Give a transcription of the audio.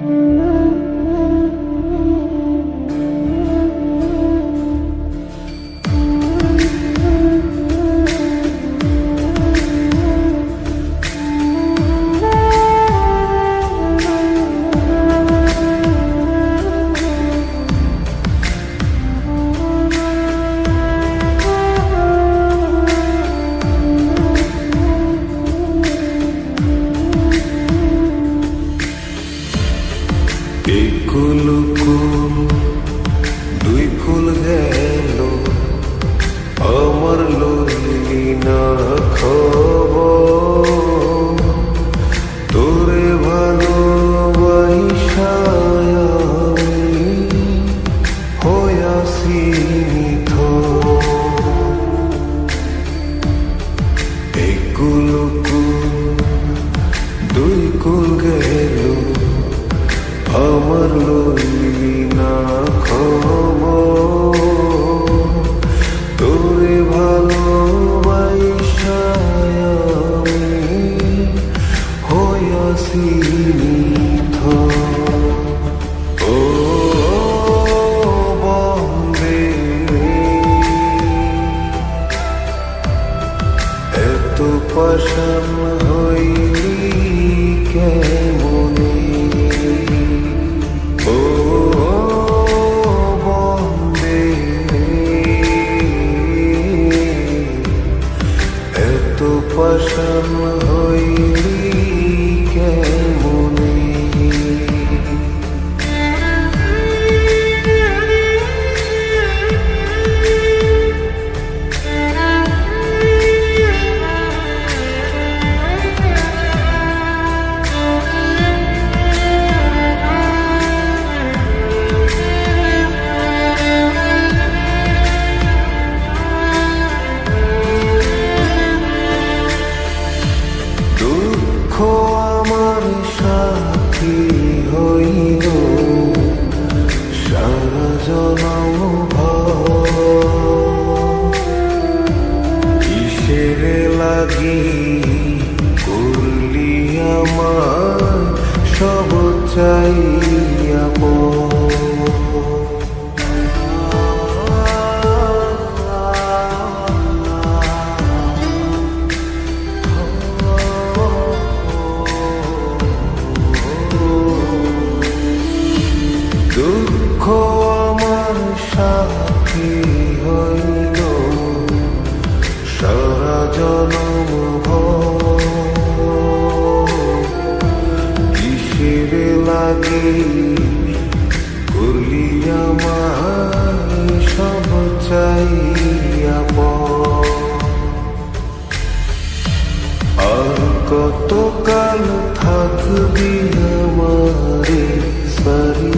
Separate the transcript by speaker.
Speaker 1: Mm-hmm. কুল দুই কুল গেল। আমার লইলি না আমার লইলি না খব। তোরে ভালোবাসায় আমি হইয়াছি। হইলি কেমনে আমার সাথী হইল। সারা জনম কিসের লাগি করলি আমার সব চাইয়া কত কাল থাকবি আমারে সারি